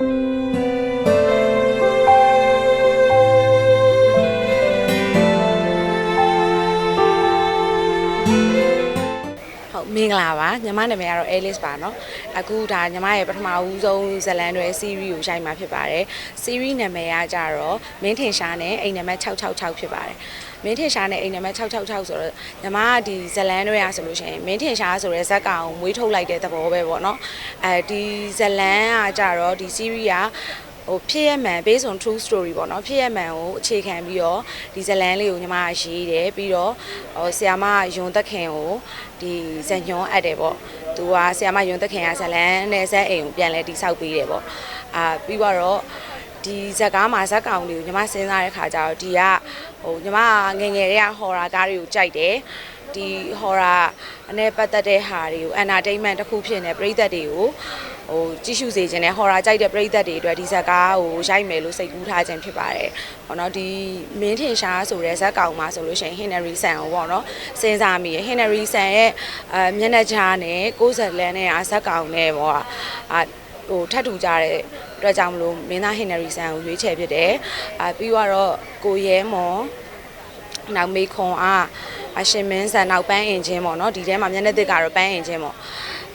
Música ဟုတ်မင်္ဂလာပါညီမနာမည်ကတော့ Alice ပါเนาะအခုဒါညီမရဲ့ပထမဦးဆုံးဇတ်လန်တွေ series ကိုရိုက်မှာဖြစ်ပါတယ် series နာမည်ကကြတော့မင်းထင်ရှားနဲ့အိမ်နံပါတ်666ဖြစ်ပါတယ်မင်းထင်ရှားနဲ့အိမ်နံပါတ်666ဆိုတော့ညီမကဒီဇတ်လန်တွေကဆိုလို့ရှိရင်မင်းထင်ရှားဆိုတဲ့ဇက်ကောင်ကိုမွေးထုတ်လိုက်တဲ့သဘောပဲပေါ့เนาะအဲဒီဇတ်လန်ကကြတော့ဒီ series က ဟိုဖြစ်ရမှန် based on true story ပေါ့နော်ဖြစ်ရမှန်ကိုအခြေခံပြီးတော့ဒီဇတ်လန်လေးကိုညီမကရေးတယ်ပြီးတော့ဟိုဆီယာမယွန်သက်ခင်ကိုဒီဇညွန်အပ်တယ်ပေါ့သူကဆီယာမယွန်သက်ခင်ကဇတ်လန်နဲ့ဇက်အိမ်ကိုပြန်လဲတိဆောက်ပေးတယ်ပေါ့အာပြီးတော့ဒီဇက်ကားမှာဇက်ကောင်တွေကိုညီမစဉ်းစားတဲ့ခါကျတော့ဒီကဟိုညီမငယ်ငယ်တွေကဟော်ရာကားတွေကိုကြိုက်တယ်ဒီဟော်ရာအနေပတ်သက်တဲ့ဟာတွေကို entertainment တစ်ခုဖြစ်နေပရိသတ်တွေကိုဟို ကြည့်ရှုစေခြင်းနဲ့ဟော်ရာကြိုက်တဲ့ပရိသတ်တွေအတွက်ဒီဇက်ကားကိုရိုက်မယ်လို့စိတ်ကူးထားခြင်းဖြစ်ပါတယ်။ဟောနော်ဒီမင်းထင်ရှားဆိုတဲ့ဇက်ကောင်မှာဆိုလို့ရှိရင် Henry San ကိုပေါ့နော်စဉ်းစားမိရ Henry San ရဲ့အဲမျက်နှာကြားနဲ့ကိုယ်ဆက်လန်းနဲ့အဇက်ကောင်နဲ့ပေါ့အာဟိုထပ်တူကြတဲ့အတွက်ကြောင့်မလို့မင်းသား Henry San ကိုရွေးချယ်ဖြစ်တယ်။အာပြီးတော့ကိုရဲမော် နောက်မေခွန်အားအရှင်မင်းဆန်နောက်ပန်းအင်ချင်းပေါ့နော်ဒီထဲမှာမျက်နှာသစ်ကတော့ပန်းအင်ချင်းပေါ့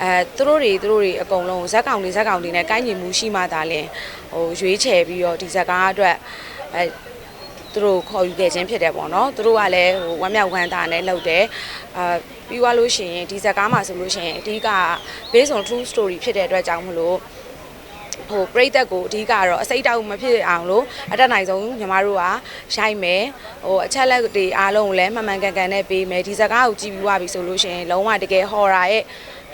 အဲသူတို့တွေသူတို့တွေအကုန်လုံးဇက်ကောင်တွေဇက်ကောင်တွေနဲ့ကိုင်းညီမှုရှိမှသာလင်ဟိုရွေးချယ်ပြီးတော့ဒီဇက်ကားအတွက်အဲသူတို့ခေါ်ယူခဲ့ခြင်းဖြစ်တယ်ပေါ့နော်သူတို့ကလည်းဟိုဝမ်းမြောက်ဝမ်းသာနဲ့လုပ်တယ်အာပြီးသွားလို့ရှိရင်ဒီဇက်ကားမှာဆိုလို့ရှိရင်အဓိက based on true story ဖြစ်တဲ့အတွက်ကြောင့်မလို့ ဟိုပြိသက်ကိုအဓိကတော့အစိတ်တောက်မဖြစ်အောင်လို့အတက်နိုင်ဆုံးညီမတို့ကရိုက်မယ်ဟိုအချက်လက်တွေအားလုံးကိုလည်းမှန်မှန်ကန်ကန်နဲ့ပေးမယ်ဒီဇက်ကားကိုကြည့်ပြီးွားပြီဆိုလို့ရှိရင်လုံးဝတကယ်ဟော်ရာရဲ့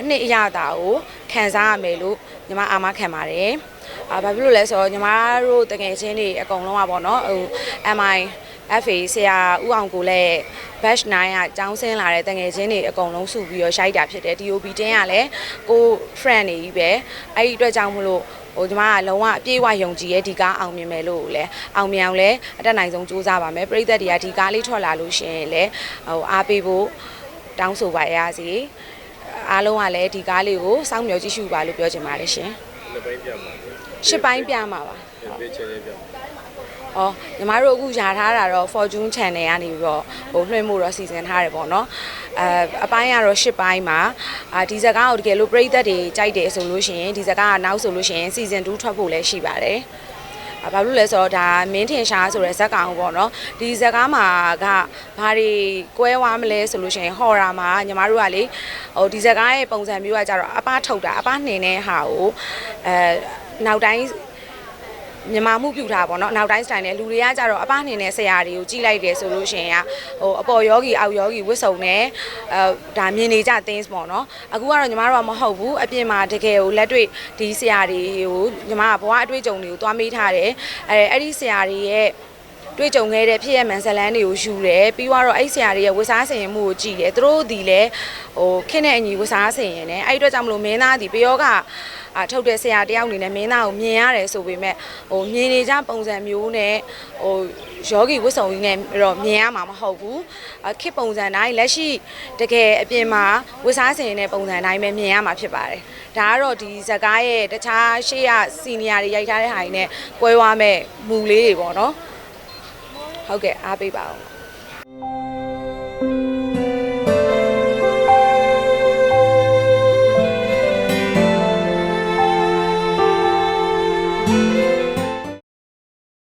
အနှစ်အရသာကိုခံစားရမယ်လို့ညီမအာမခံပါတယ်အာဘာဖြစ်လို့လဲဆိုတော့ညီမတို့တကယ်ချင်းတွေအကုန်လုံးอ่ะပေါ့နော်ဟို MI FA ဆရာဦးအောင်ကိုလည်း batch 9ကចောင်းဆင်းလာတဲ့တငယ်ချင်းတွေအကုန်လုံးစုပြီးတော့ရှိုက်တာဖြစ်တယ် DOB တင်းကလည်းကို friend တွေကြီးပဲအဲ့ဒီအတွက်ကြောင့်မလို့ ဟိုညီမကလုံးဝအပြည့်အဝယုံကြည်ရဲ့ဒီကားအောင်မြင်မယ်လို့လည်းအောင်မြင်အောင်လည်းအတက်နိုင်ဆုံးစူးစမ်းပါမယ်ပရိသတ်တွေကဒီကားလေးထွက်လာလို့ရှိရင်လည်းဟိုအားပေးဖို့တောင်းဆိုပါရစေအားလုံးကလည်းဒီကားလေးကိုစောင့်မျှော်ကြည့်ရှုပါလို့ပြောချင်ပါတယ်ရှင်နှစ်ပိုင်းပြမှာရှစ်ပိုင်းပြမှာပါဘယ် ချင်လဲပြမှာ။အော်ညီမတို့အခုယာထားတာတော့ Fortune Channel ကနေပြီးတော့ဟိုလွှင့်မှုတော့စီစဉ်ထားတယ်ပေါ့နော်။အဲအပိုင်းကတော့10ပိုင်းမှာအာဒီဇက်ကားကိုတကယ်လို့ပြိသက်တွေကြိုက်တယ်ဆိုလို့ရှိရင်ဒီဇက်ကားကနောက်ဆိုလို့ရှိရင် season 2ထွက်ဖို့လည်းရှိပါတယ်။အဘာလို့လဲဆိုတော့ဒါမင်းထင်ရှားဆိုတဲ့ဇက်ကောင်ပေါ့နော်ဒီဇက်ကားမှာကဘာတွေကွဲဝါးမလဲဆိုလို့ရှိရင်ဟော်ရာမှာညီမတို့ကလေဟိုဒီဇက်ကားရဲ့ပုံစံမျိုးကကြတော့အပားထုတ်တာအပားနှင်တဲ့ဟာကိုအဲနောက်တိုင်း မြန်မာမှုပြူထားပါတော့နောက်တိုင်းစတိုင်နဲ့လူတွေကကြတော့အပနှင်တဲ့ဆရာတွေကိုကြိလိုက်တယ်ဆိုလို့ရှိရင်ဟိုအပေါ်ယောဂီအောက်ယောဂီဝစ်စုံနဲ့အဲဒါမြင်နေကြ things ပေါ့နော်အခုကတော့ညီမတို့ကမဟုတ်ဘူးအပြင်မှာတကယ်ကိုလက်တွေ့ဒီဆရာတွေကိုညီမကဘဝအတွေ့အကြုံတွေကိုသွားမေးထားတယ်အဲအဲ့ဒီဆရာတွေရဲ့တွေ့ကြုံခဲ့တဲ့ဖြစ်ရမှန်ဇလန်းတွေကိုယူတယ်ပြီးတော့အဲ့ဆရာတွေရဲ့ဝစားဆင်ရင်မှုကိုကြည့်တယ်သူတို့ဒီလဲဟိုခင်းတဲ့အညီဝစားဆင်ရင်လည်းအဲ့အတွက်ကြောင့်မလို့မင်းသားဒီပယောက အာထုတ်တဲ့ဆရာတယောက်အနေနဲ့မင်းသားကိုမြင်ရတယ်ဆိုပေမဲ့ဟိုမြင်နေကြပုံစံမျိုးနဲ့ဟိုယောဂီဝတ်စုံကြီးနဲ့တော့မြင်ရမှာမဟုတ်ဘူးအခစ်ပုံစံတိုင်းလက်ရှိတကယ်အပြင်မှာဝတ်စားဆင်နေတဲ့ပုံစံတိုင်းပဲမြင်ရမှာဖြစ်ပါတယ်ဒါကတော့ဒီဇကားရဲ့တခြားရှေ့ရစီနီယာတွေရိုက်ထားတဲ့ဟာတွေနဲ့ကွဲဝါးမဲ့မူလေးတွေပေါ့နော်ဟုတ်ကဲ့အားပေးပါအော